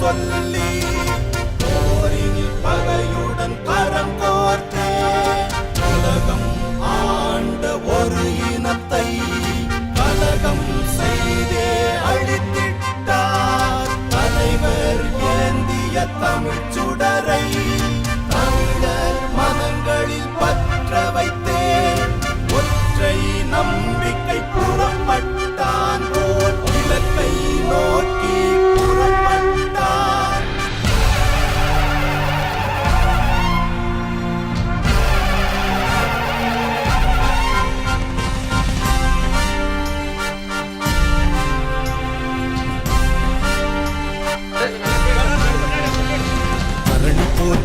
சொல்லி போரில் பகையுடன் கரம் கோர்த்தே. உலகம் ஆண்ட ஒரு இனத்தை கலகம் செய்தே அழித்திட்டார். தலைவர் ஏந்திய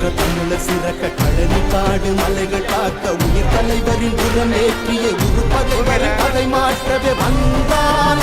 போற்ற தமிழ சிறக்க கழனி காடு மலைகள் காக்க உயிர் தலைவரின் புறமேற்றிய உருப்பதை கதை மாற்றவே வந்தான்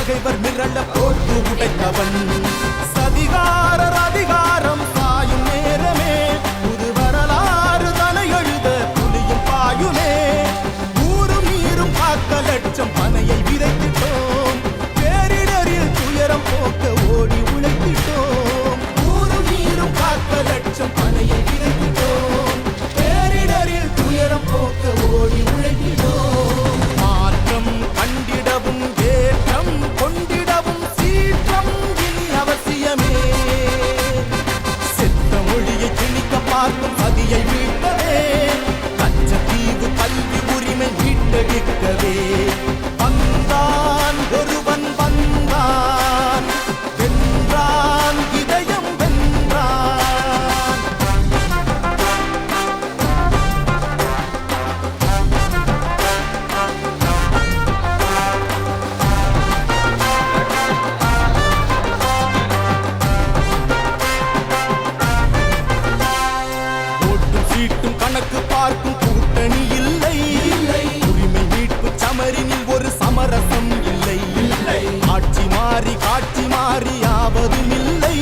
மாறி காட்சி மாறி ஆவதும் இல்லை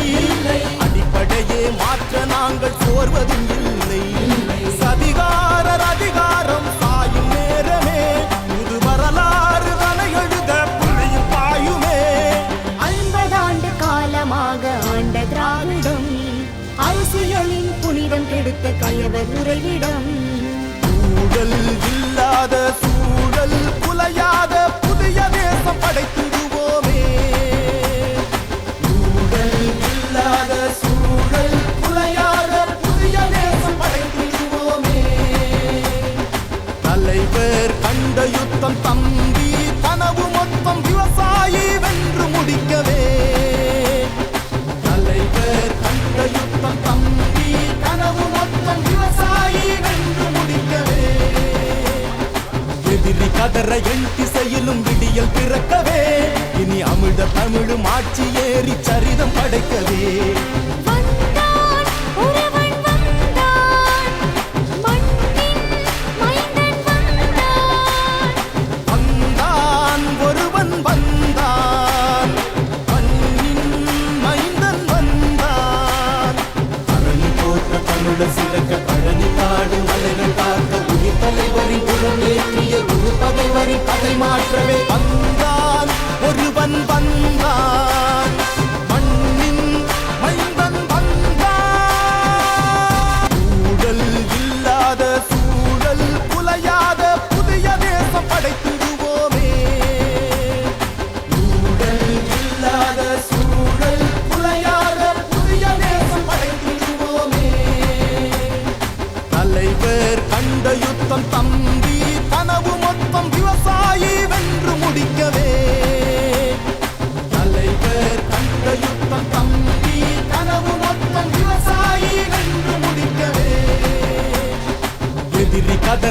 அடிப்படையே மாற்ற நாங்கள் சோர்வதும் இல்லை. மொத்தம் தம்பி கனவு மொத்தம் விவசாயி வென்று முடிக்கவே. தலைவர் கண்ட யுத்தம் தம்பி கனவு மொத்தம் விவசாயி வென்று முடிக்கவே. எதிரி கதற எண் திசையிலும் விடியல் பிறக்கவே இனி அமிழ்த தமிழும் ஆட்சி ஏறி சரிதம் படைக்க மாற்றவே வந்தான் ஒருவன் வந்தான். மண்ணின் மைந்தன் வந்தான். ஊழல் இல்லாத சூழல் குலையாத புதிய தேசம் படைத்திடுவோமே. ஊழல் இல்லாத சூழல் குலையாத புதிய தேசம் படைத்திடுவோமே. தலைவர் கண்ட யுத்தம் தம்பி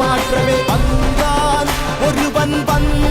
மாற்றவே வந்தான். ஒருவன் வந்தான்.